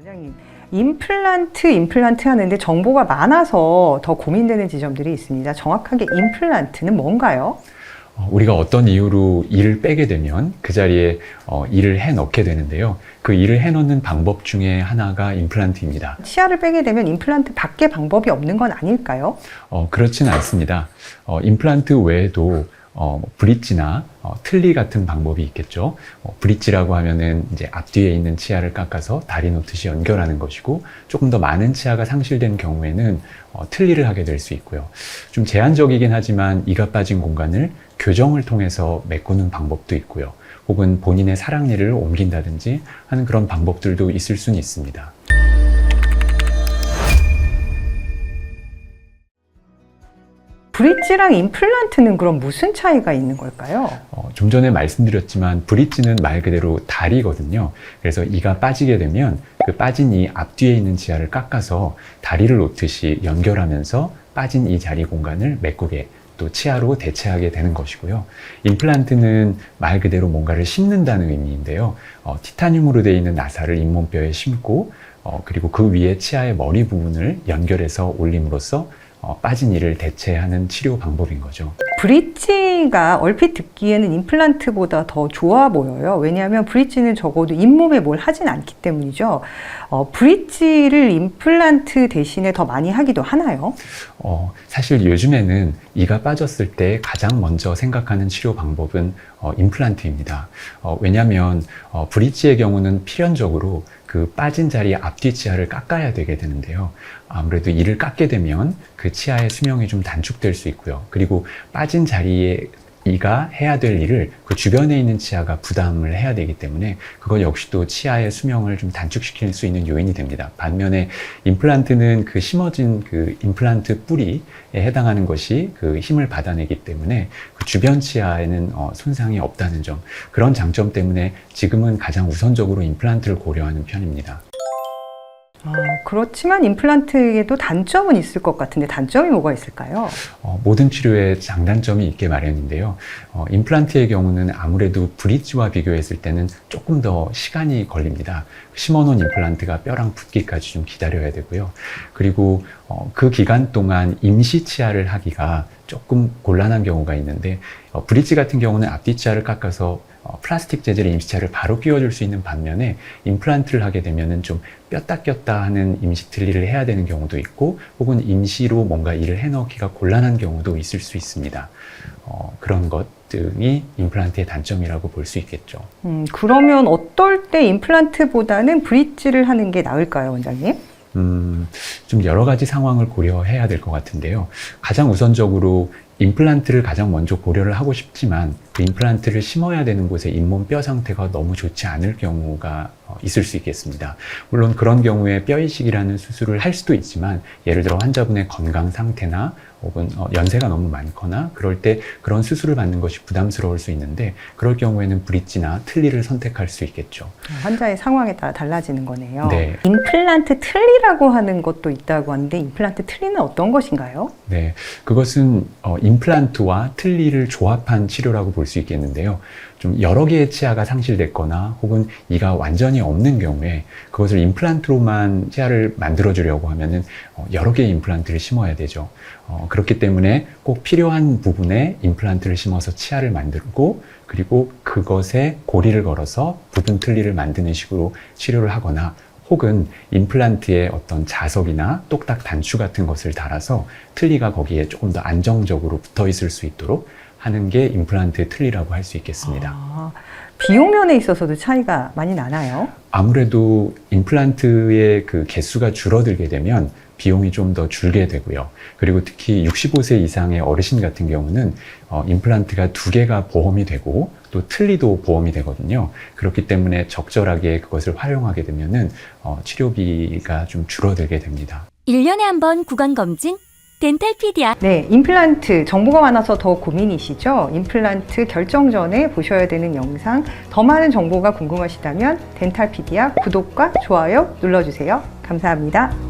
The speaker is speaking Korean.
원장님, 임플란트, 임플란트 하는데 정보가 많아서 더 고민되는 지점들이 있습니다. 정확하게 임플란트는 뭔가요? 어, 우리가 어떤 이유로 이를 빼게 되면 그 자리에 어, 이를 해 넣게 되는데요. 그 이를 해 넣는 방법 중에 하나가 임플란트입니다. 치아를 빼게 되면 임플란트 밖에 방법이 없는 건 아닐까요? 어, 그렇지는 않습니다. 어, 임플란트 외에도 어, 뭐 브릿지나 어, 틀니 같은 방법이 있겠죠. 어, 브릿지라고 하면은 이제 앞뒤에 있는 치아를 깎아서 다리 놓듯이 연결하는 것이고 조금 더 많은 치아가 상실된 경우에는 어, 틀니를 하게 될 수 있고요. 좀 제한적이긴 하지만 이가 빠진 공간을 교정을 통해서 메꾸는 방법도 있고요. 혹은 본인의 사랑니를 옮긴다든지 하는 그런 방법들도 있을 수는 있습니다. 브릿지랑 임플란트는 그럼 무슨 차이가 있는 걸까요? 어, 좀 전에 말씀드렸지만 브릿지는 말 그대로 다리거든요. 그래서 이가 빠지게 되면 그 빠진 이 앞뒤에 있는 지하를 깎아서 다리를 놓듯이 연결하면서 빠진 이 자리 공간을 메꾸게 또 치아로 대체하게 되는 것이고요. 임플란트는 말 그대로 뭔가를 심는다는 의미인데요. 어, 티타늄으로 되어 있는 나사를 잇몸뼈에 심고 어, 그리고 그 위에 치아의 머리 부분을 연결해서 올림으로써 어, 빠진 이를 대체하는 치료 방법인 거죠. 브릿지가 얼핏 듣기에는 임플란트보다 더 좋아 보여요. 왜냐하면 브릿지는 적어도 잇몸에 뭘 하진 않기 때문이죠. 어, 브릿지를 임플란트 대신에 더 많이 하기도 하나요? 어, 사실 요즘에는 이가 빠졌을 때 가장 먼저 생각하는 치료 방법은 어, 임플란트입니다. 어, 왜냐하면 어, 브릿지의 경우는 필연적으로 그 빠진 자리 앞뒤 치아를 깎아야 되게 되는데요. 아무래도 이를 깎게 되면 그 치아의 수명이 좀 단축될 수 있고요. 그리고 빠진 자리에 이가 해야 될 일을 그 주변에 있는 치아가 부담을 해야 되기 때문에 그것 역시도 치아의 수명을 좀 단축시킬 수 있는 요인이 됩니다. 반면에 임플란트는 그 심어진 그 임플란트 뿌리에 해당하는 것이 그 힘을 받아내기 때문에 그 주변 치아에는 어, 손상이 없다는 점 그런 장점 때문에 지금은 가장 우선적으로 임플란트를 고려하는 편입니다. 어, 그렇지만 임플란트에도 단점은 있을 것 같은데 단점이 뭐가 있을까요? 어, 모든 치료에 장단점이 있게 마련인데요. 어, 임플란트의 경우는 아무래도 브릿지와 비교했을 때는 조금 더 시간이 걸립니다. 심어놓은 임플란트가 뼈랑 붙기까지 좀 기다려야 되고요. 그리고 어, 그 기간 동안 임시 치아를 하기가 조금 곤란한 경우가 있는데 어, 브릿지 같은 경우는 앞뒤 치아를 깎아서 어, 플라스틱 재질의 임시치아를 바로 끼워줄 수 있는 반면에 임플란트를 하게 되면은 좀 뼈다 꼈다 하는 임시 틀니를 해야 되는 경우도 있고 혹은 임시로 뭔가 일을 해넣기가 곤란한 경우도 있을 수 있습니다. 어, 그런 것 등이 임플란트의 단점이라고 볼 수 있겠죠. 음, 그러면 어떨 때 임플란트보다는 브릿지를 하는 게 나을까요, 원장님? 음, 좀 여러 가지 상황을 고려해야 될 것 같은데요. 가장 우선적으로 임플란트를 가장 먼저 고려를 하고 싶지만 그 임플란트를 심어야 되는 곳에 잇몸 뼈 상태가 너무 좋지 않을 경우가 어, 있을 수 있겠습니다. 물론 그런 경우에 뼈 이식이라는 수술을 할 수도 있지만 예를 들어 환자분의 건강 상태나 혹은 어, 연세가 너무 많거나 그럴 때 그런 수술을 받는 것이 부담스러울 수 있는데 그럴 경우에는 브릿지나 틀니를 선택할 수 있겠죠. 환자의 상황에 따라 달라지는 거네요. 네. 임플란트 틀니라고 하는 것도 있다고 하는데 임플란트 틀니는 어떤 것인가요? 네, 그것은 어, 임플란트와 틀니를 조합한 치료라고 볼 수 있겠는데요. 좀 여러 개의 치아가 상실됐거나 혹은 이가 완전히 없는 경우에 그것을 임플란트로만 치아를 만들어주려고 하면은 어, 여러 개의 임플란트를 심어야 되죠. 어, 그렇기 때문에 꼭 필요한 부분에 임플란트를 심어서 치아를 만들고 그리고 그것에 고리를 걸어서 부분 틀니를 만드는 식으로 치료를 하거나 혹은 임플란트에 어떤 자석이나 똑딱 단추 같은 것을 달아서 틀니가 거기에 조금 더 안정적으로 붙어 있을 수 있도록 하는 게 임플란트의 틀니라고 할 수 있겠습니다. 아, 비용 면에 있어서도 차이가 많이 나나요? 아무래도 임플란트의 그 개수가 줄어들게 되면 비용이 좀 더 줄게 되고요. 그리고 특히 65세 이상의 어르신 같은 경우는 어, 임플란트가 두 개가 보험이 되고 또 틀니도 보험이 되거든요. 그렇기 때문에 적절하게 그것을 활용하게 되면은 어, 치료비가 좀 줄어들게 됩니다. 1년에 한 번 구강 검진 덴탈피디아 네, 임플란트 정보가 많아서 더 고민이시죠? 임플란트 결정 전에 보셔야 되는 영상, 더 많은 정보가 궁금하시다면 덴탈피디아 구독과 좋아요 눌러주세요. 감사합니다.